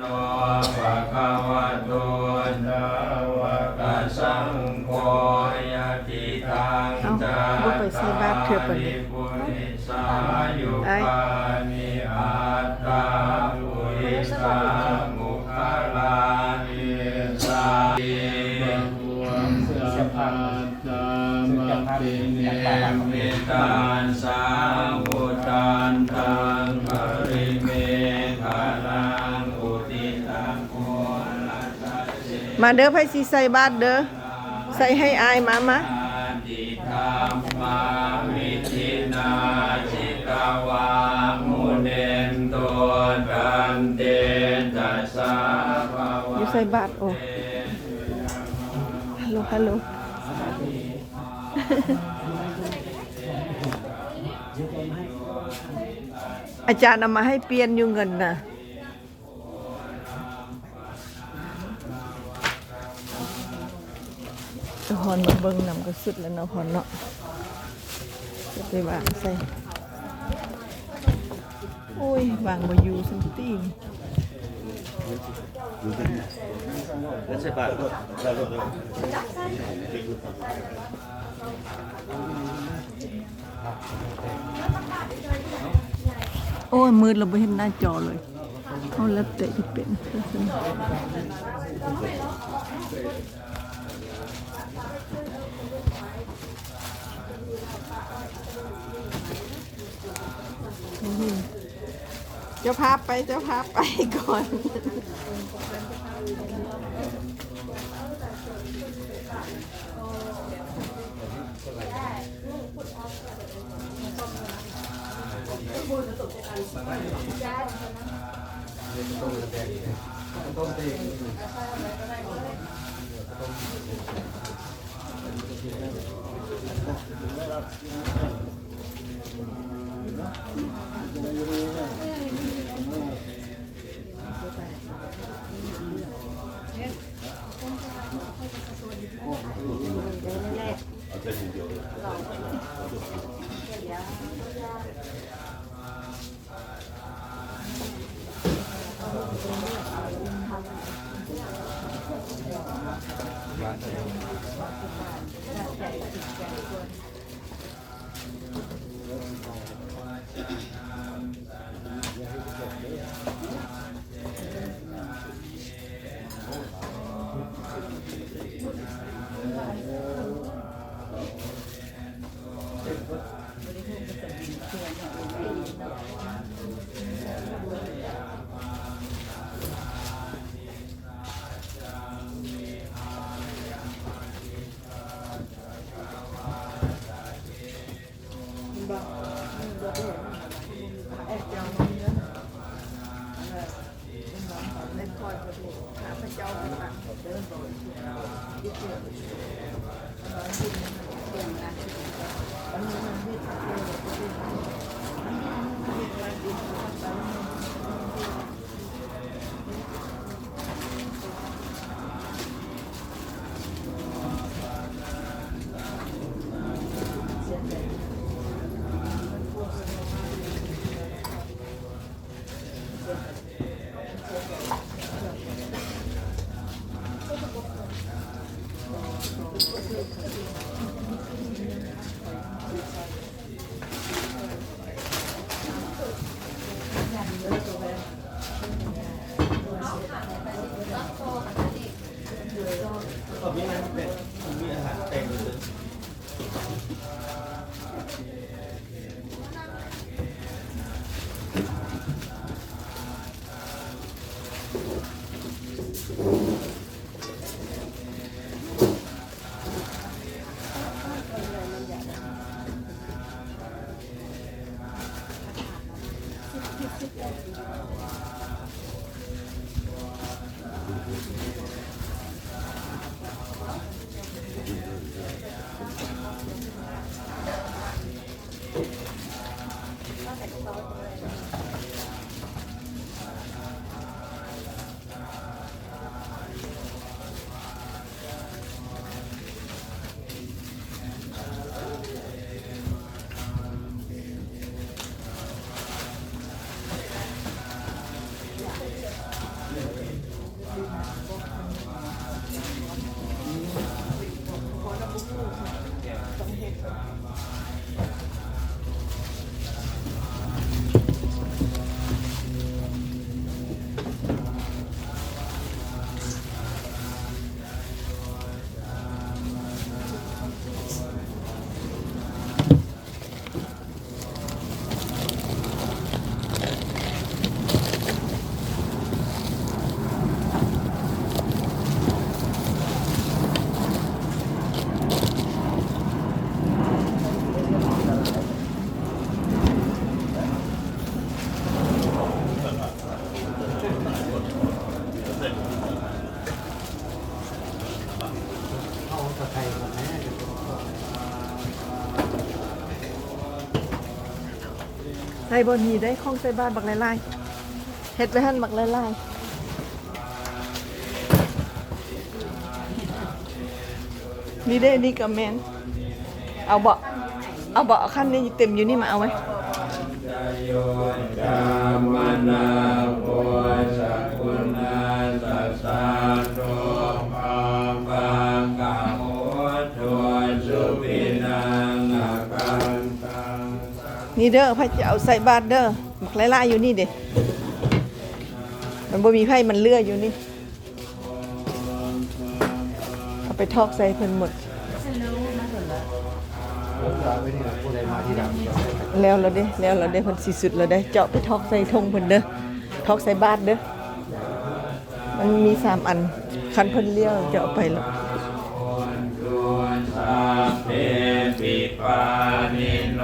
โนภะคะวะโตสาวกสังโฆยะติทังเอ้าจาบ่ไปใส่บาตรเทื่อเพิ่นดิปุริสายุปานิอัตตาปุริสามุขลานิสาติวันสะพัดจามปิเนมิตาน มาเด้อไผสิใส่บาตรเด้อใส่ให้อายมามาติธรรมาวิธินาจิตวามุเนนโตกันเตจัสสะภะอวะยู่ใส่บาตรโอ้ฮัลโหลฮัลโหลอาจารย์เอามาให้เปลี่ยนอยู่เงินน่ะ จะหอนมาเบิ่งนำก็สุดแล้วเนาะหอนเนาะจะไปวางใส่โอ้ยวางบ่อยู่สักทีแล้วใช่ป่ะได้รถเลยโอ้ยมืดเราไม่เห็นหน้าจอเลยเอาแล้วแต่ที่เป็น เจ้าภาพไปเจ้าภาพไปก่อน ก็ บ่บนีได้ของใส่บ้านบักหลายๆเฮ็ดไว้หั่นบักหลายๆนี่ได้นี่กับแมนเอาเบาเอาเบาขั้นนี้เต็มอยู่นี่มาเอาไว้ นี่เด้อไพ่จะเอาใส่บาตรเด้อมักไล่ล่าอยู่นี่เด็มันบ่มีไพ่มันเลื่อยอยู่นี่ เอาไปทอกใส่เพิ่นหมด แล้วเราได้แล้วเราได้เพิ่นสีสุดเราได้เจาะไปทอกใส่ทงเพิ่นเด้อทอกใส่บาตรเด้อ มันมีสามอัน คันเพิ่นเลี้ยวจะเอาไปแล้วปิปานิโน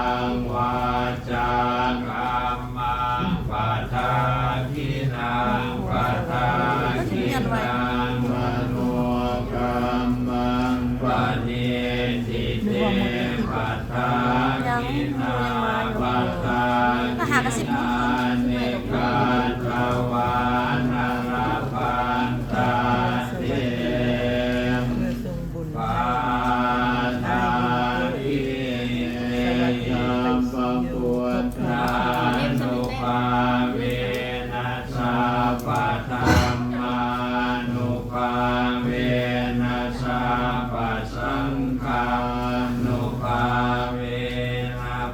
างวา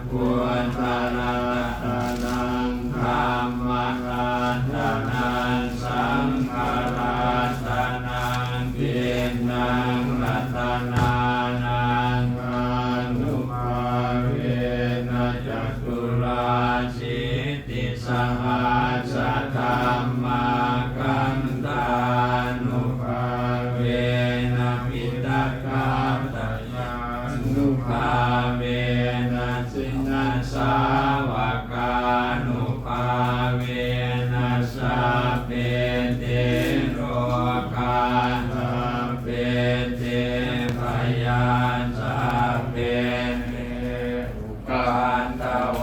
วต Santa. Oh.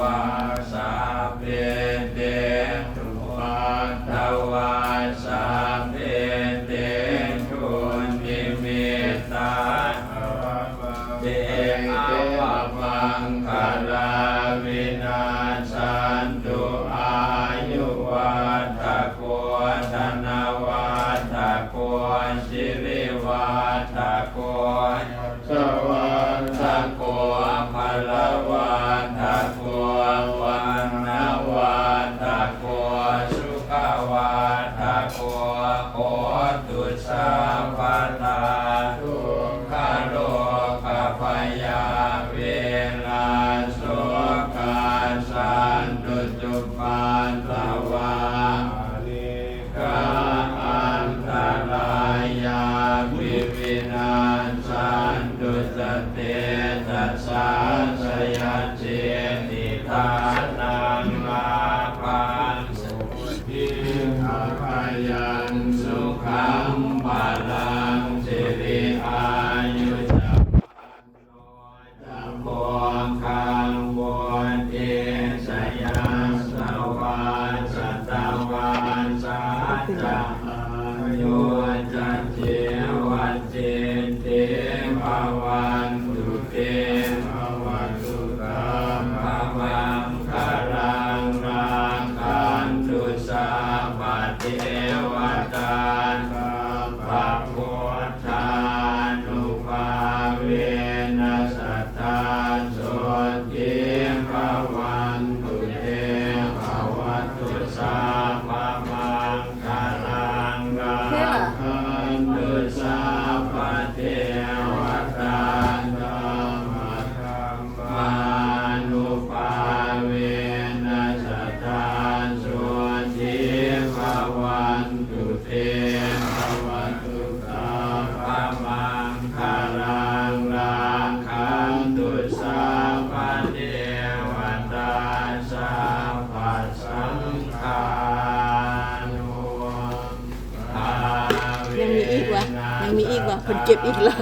เพิ่นเก็บอีกแล้ว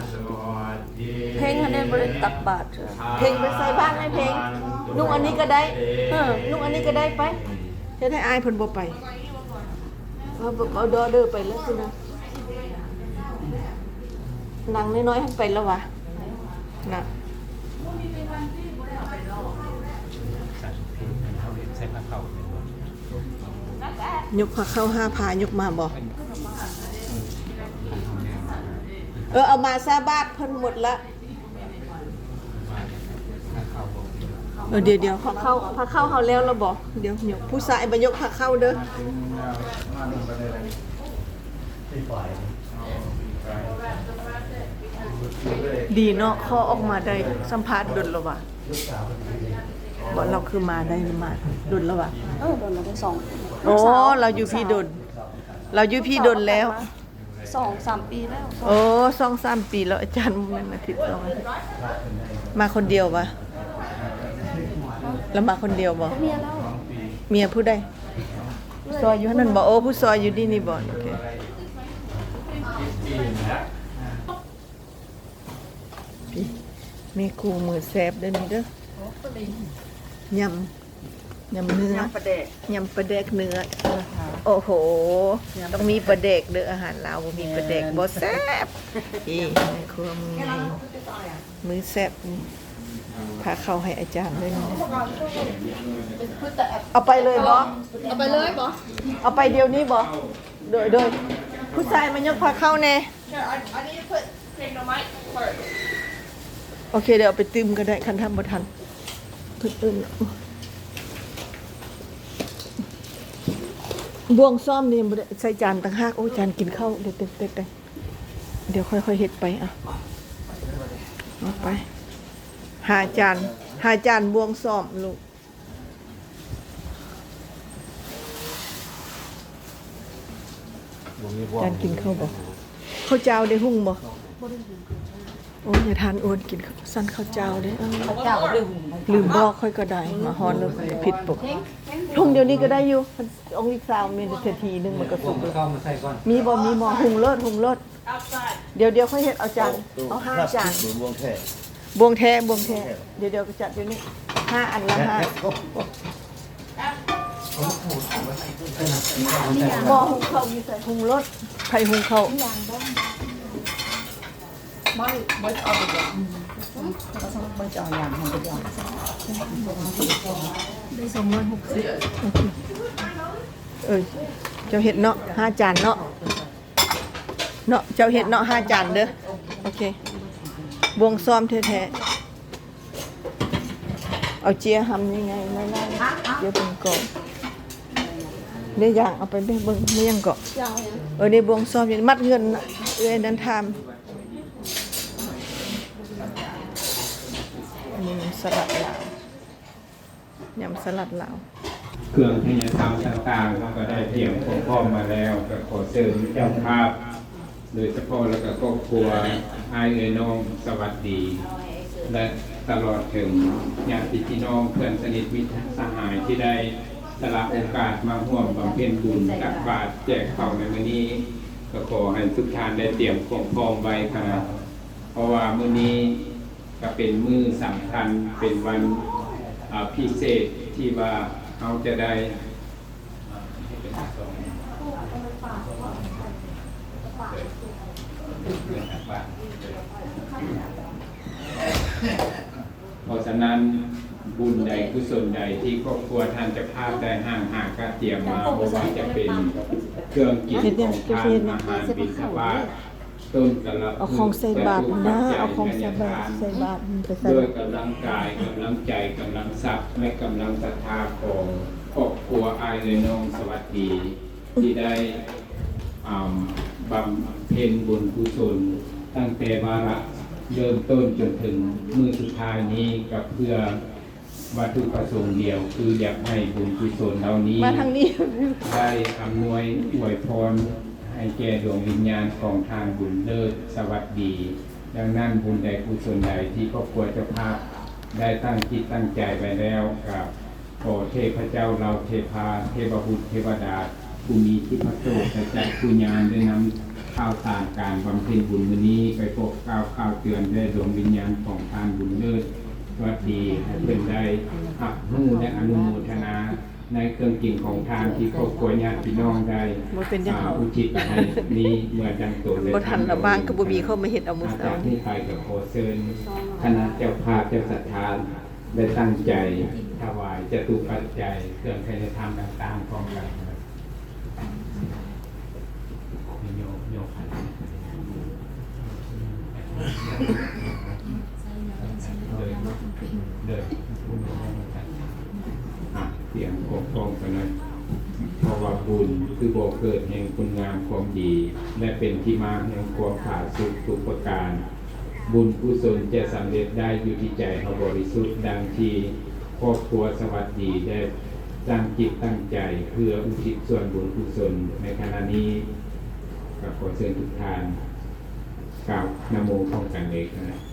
เพลงเขาได้บริตักบาตรเถอะเพลงไปใส่บ้านให้เพลงนุ่งอันนี้ก็ได้เออนุ่งอันนี้ก็ได้ไปจะได้อายเพิ่นบ่ไปเอาเอาดอเดอร์ไปแล้วคือนะนางน้อยๆให้ไปแล้ววะน่ะยกผักเข้าห้าพายกมาบ่ เออเอามาซาบาทเพิ่นหมดละเออเดี๋ยวเดี๋ยวพอเข้าพอเข้าเขาแล้วเราบอกเดี๋ยวเดี๋ยวผู้ชายบรรยกพาเข้าเด้อดีเนาะข้อออกมาได้สัมภาษณ์ดุลแล้ววะบอกเราคือมาได้มาดุลแล้ววะเออโดนมาได้สองโอ้เราอยู่พี่ดุลเราอยู่พี่ดุลแล้ว สองสามปีแล้วโอ้สองสามปีแล้วอาจารย์มุนันอาทิตย์สองอาทิตย์มาคนเดียวปะแล้วมาคนเดียวบ่เมียแล้วเมียผู้ใดซอยอยู่นั่นบ่โอ้ผู้ซอยอยู่ที่นี่บ่โอเคพี่แม่ครูมือแซบเด้อนี่เด้อยำยำเนื้อประเดกยำปลาแดกเนื้อ โอ้โห ต้องมีปลาแดกเด้ออาหารลาวบ่มีปลาแดกบ่แซ่บพี่แม่ครัวมือไงมือแซ่บนี่พาเข้าให้อาจารย์ด้วยนะเอาไปเลยบ่เอาไปเลยบอเอาไปเดี๋ยวนี้บ่โดยโดยผู้ชายมันยกพาเข้าแน่โอเคเดี๋ยวเอาไปตืมก็ได้คันทำบ่ทันเพิ่นเอิ้น บวงซ่อมนี่ยังบ่ได้ใส่จานต่างหากโอ้จานกินข้าวเดี๋ยวเต็กๆได้เดี๋ยวค่อยๆเฮ็ดไปอะเอาไป หาจานหาจานบวงซ่อมลูกจานกินข้าวบ่ข้าวเจ้าได้หุ่งบ่ โอ้ยอย่าทานอ้วนกินข้าวสั้นข้าวเจ้าได้เอ้าเจ้าดึงลืมบอกค่อยก็ได้มาฮอนแล้วผิดปกหุ่งเดี๋ยวนี้ก็ได้อยู่มันองค์อีกสาวมีนาทีหนึงมันก็สุกแล้วเข้ามาใส่ก่อนมีบ่มีหมอหุงเลิศหุงเลิศเดี๋ยวเดี๋ยวค่อยเฮ็ดเอาจานเอาห้าจานหรือวงแท้บวงแท้บวงแท้เดี๋ยวเดี๋ยวก็จัดเดี๋ยวนี้ห้าอันละห้าหมอหุงข้าวมีใส่หุงรสไข่หุงข้าวไม่ไม่เอา ไปก่ไม่จะเอาอย่างของไปก่อนได้สองร้อยหกสิบเออเจ้าเห็ดเนาะห้าจานเนาะเนาะเจ้าเห็ดเนาะห้าจานเด้อโอเคบวงซ้อมแท้ๆเอาเจียหำยังไงนั่นน่ะเจียเป็นกองได้อย่างเอาไปเบิ่งเบิ่งไม่ยังเกาะเออในบวงซ้อมอย่างมัดเงินเอ้ยนั้นทำอันนี้มัน สลัดลาวยำสลัดลาวเครื่องที่จะทำต่างๆเราก็ได้เตรียมพร้อมมาแล้วก็ขอเสริมเจ้าภาพ โดยเฉพาะแล้วก็ครอบครัวไอายเอ๋ยน้องสวัสดี และตลอดถึงญาติพี่น้องเพื่อนสนิทมิตรสหายที่ได้สละโอกาสมาร่วมบำเพ็ญบุญตักบาตรแจกข้าวในมื้อนี้ ก็ขอให้ทุกท่านได้เตรียมของพร้อมไว้ครับเพราะว่ามื้อนี้ ก็เป็นมื้อสำคัญเป็นวันอ่าพิเศษที่ว่าเราจะได้เพราะฉะนั้นบุญใดกุศลใดที่ครอบครัวท่านจะพาได้ห้างหากก็เตรียมมาเพราะว่าจะเป็นเครื่องกินของทานอาหารบิณฑบาต ต้นกระเอาของใส่บาตรนะเอาของใส่บาตรใส่บาตรไปใส่ด้วยกำลังกายกำลังใจกำลังทรัพย์และกำลังศรัทธาของครอบครัวอายเลยน้องสวัสดี ที่ได้อ่าบำเพ็ญบุญกุศล ตั้งแต่วาระเริ่มต้นจนถึงมือสุดท้ายนี้กับเพื่อวัตถุประสงค์เดียว คืออยากให้บุญกุศลเหล่านี้มาทางนี้ได้อำนวยอวยพร ให้แก่ดวงวิญญาณของทางบุญเลิศสวัสดี ดังนั้นบุญใดกุศลใดที่ครอบครัวเจ้าภาพได้ตั้งจิตตั้งใจไปแล้วกับขอเทพเจ้าเราเทพาเทพบุตรเทวดาผู้มีที่พระโตแต่จัดผู้ญาณได้นำข้าวสารการบำเพ็ญบุญวันนี้ไปพบก้าวข้าวเตือนได้ดวงวิญญาณของทานบุญเลิศสวัสดีให้เป็นได้หักหูและอนุโมทนา ในเครื่องกินของทานที่ครอบครัวญาติพี่น้องได้บ่เป็นจังอ่าอุทิศให้นี้เมื่อดังตัวเลยบ่ทันละบ้างก็บ่มีเข้ามาเฮ็ดเอามื้อจาเช้ากนี้ไปกับขอเชิญคณะเจ้าภาพเจ้าศรัทธาได้ตั้งใจถวายจตุปัจจัยเครื่องไทยธรรมต่างๆของกันนะครับโยโยขันเลยเลย ยงโกงกองกันเลยเพราะว่าบุญคือบ่อเกิดแห่งคุณงามความดี และเป็นที่มาแห่งความผาสุกทุกประการ บุญกุศลจะสำเร็จได้อยู่ที่ใจเขาบริสุทธิ์ดังที่ครอบครัวสวัสดีได้ตั้งจิตตั้งใจเพื่ออุทิศส่วนบุญกุศลในขณะนี้กับขอเชิญทุกท่านกล่าวนโมพร้อมกันเลยนะ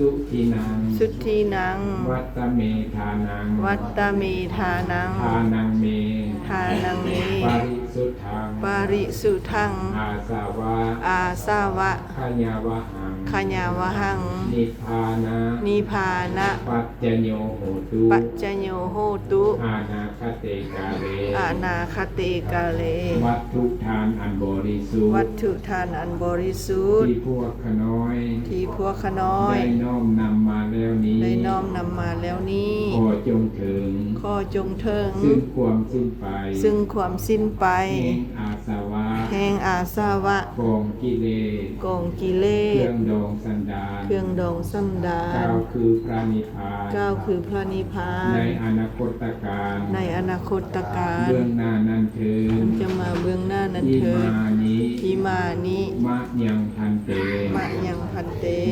สุทินัง สุทธีนัง วัตตเมธานังวัตตมีทานังทานังเมทานังเมปาริ สุทธัง ปาริสุทัง อาสาวะ อาสาวะขยาวะหังขญาวหัง นิพพานะนิพานะปัจจโยโหตุปัจจโยโหตุอานาคเตกาเรอานาคเตกาเล วัตถุทานอันบริสุทวัตธิ์ถุทานอันบริสุทธิ์ที่พวกขน้อย ที่พวกขน้อย ได้น้อมนำมาแล้วนี้ ได้น้อมนำมาแล้วนี้ขอจงถึงข้อจงเทิงซึ่งความสิ้นไป ซึ่งความสิ้นไปแห่งอาสวะแห่งอาสาวะกองกิเลสกองกิเลเครื่สองดองสันดานเครื่องดองสันดาเก้านคือพระนิพพานเก้าคือพระนิพพาน ในอนาคตการในอนาคตการเบื้องหน้านั้นเถิดมันจะมาเบื้องหน้านั้นที่เถิดมานี้ที่มานี้มะยังพั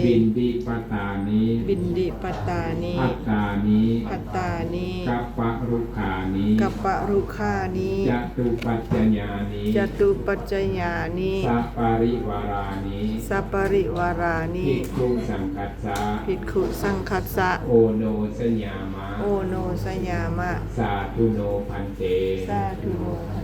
บินดิปตานี้บินดิปตานีพัตตานี้พัตตานีกัปปะรุขานี้กัปปะรุคานีจตุปัจจญานี้จตุปัจจยานีสัปปาริวารานี้สัปปริวารานีภิกขุสังคัสสะภิกขุสังคัสสะโอโนสยามะโอโนสยามะ สาธุโนพันเตสาธุโมพัน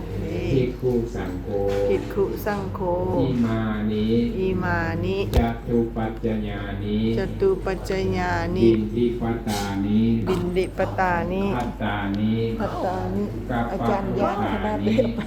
เต ภิกขุสังโฆภิกขุสังโฆอิมานี้อิมานิจตุปัจจญานี้จตุปัจจยานิบินทิปตานี้บินดิปตานิพัตตานี้พัตตานิกัปอาปะจารย์รุยานขาคณะเบนี้ไป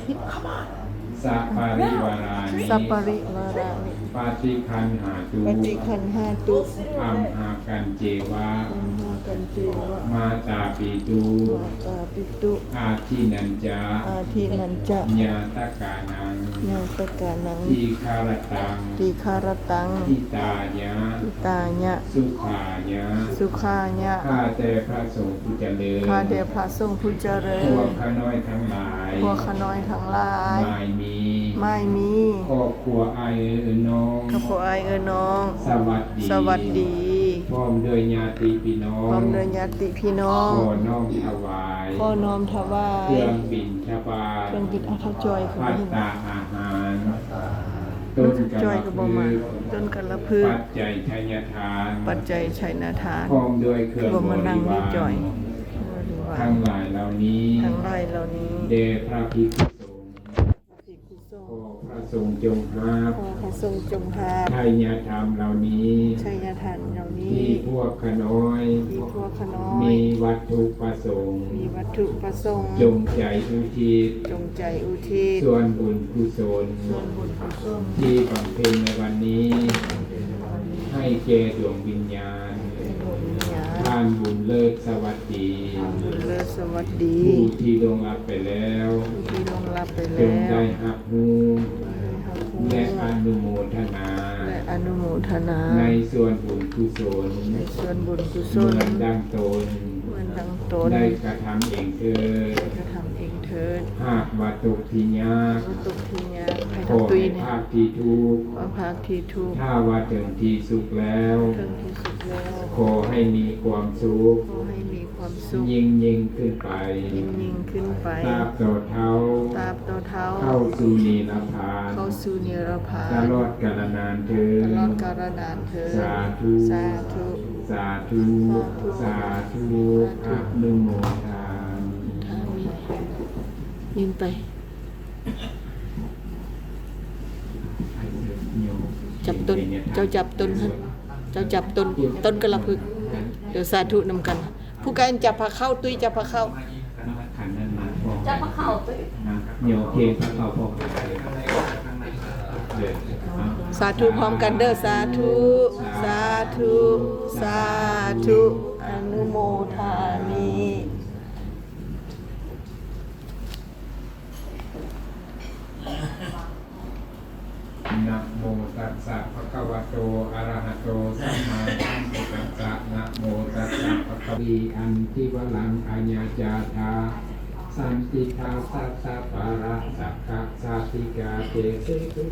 สัปปาริวารานิสัปปริวารานิ ปาติคันหาตุปฏิคันหาตุอัมหากันเจวะ อัมมากันเจวะมาตาปิตุมาตาปิตุอาทินันจาอาทินันจะญาตกานังนาตกานังทีคารตังตีคารตังทิตายะ ทิตายะ สุขายะ สุขายะข้าแต่พระสงฆ์ผู้เจริญข้าเดชพระสงฆ์ผู้เจริพวญกข้าน้อยทั้งหลายพวกขน้อยทั้งหลาย ไม่มี ไม่มีครอบครัวอายเอ๋ยน้องข้าพเอ้ยเอ้ยน้อง สวัสดีสวัสดีพร้อมด้วยญาติพี่น้อพร้องมด้วยญาติพี่น้องขอน้อมถวายขอน้อมถวายเครื่องบินชบาลเครื่องบิดอัฐจอยคือพับ่ตเห็นตาอาหารต้ต้นนกจอยระก็พืบ่มาอต้นกระพือปัจจัยชัยทาน ปัจจัยชัยนาทานพร้อมด้วยเครื่องบ่บมานั่งรินี่วารจอยทั้งหลายเหล่านี้ทั้งหลายเหล่านี้เดชพระภิกษุสงฆ์ภิกษุสง ขอฆ์พระสงฆ์จงมาบขอพระทรงจงหาชัยธรรมเหล่านี้ชัยทานเหล่านี้ที่พวกขน้อย ที่พวกขน้อย มีวัตถุประสงค์ มีวัตถุประสงค์ จงใจอุทิศ จงใจอุทิศ ส่วนบุญกุศล ส่วนบุญกุศล ที่บำเพ็ญในวันนี้ ให้แก่ดวงวิญญาณบุญญาท่านบุญเลิศสวัสดีบุญเลิศสวัสดี ผู้ที่ดวงรับไปแล้วผู้ที่ลงรับไปจแล้งได้วหัก หูและและอนุโมทนา และอนุโมทนา ในส่วนบุญกุศลในส่วนบุญกุศเหมืลอนดังตนเหมือนดังตนได้กระทำเองเถิดกระทำเองเถิดหากว่าตกที่ยากวัตถุที่ยาให้ขทั้องตุยให้เนี่ยภาคที่ทุกข์ว่าภาคที่ทุกข์ถ้าว่าถึงที่สุขแล้วถึงที่สุดแล้วขอให้มีความสุขขอให้มี ความสุข ยิ่งยิ่งขึ้นไป ยิ่งยิ่งขึ้นไปตราบต่อเท้าตราบต่อเท้า เข้าสู่นีรพานเข้าสู่นิรพาตนลอดกาลนานเถิตดลอดกาลนานเถิดสาธุ สาธุ สาธุ สาธุอะนุโมทามิทามิยืนไป จับต้น เจ้าจับต้นฮะเจ้าจับต้น ต้นกระพึก เดี๋ยวสาธุนำกัน ผู้การจับพาเข้าตุ้ยจับพาเข้าขันนั้นมาพอจะมาเข้าไปนะเหนียวเพลงพระเขาพอเดี๋ยวเอาสาธุพร้อมกันเด้อสาธุสาธุสาธุอนุโมทามินะโมตัสสะภะคะวะโตอะระหะโตสัมมาสัมพุทธัสสะนะโมตัส วีอันทิวลังอัญญาจาธาสันติทาสัตตปาระสักขะสาติกาเตเสตุ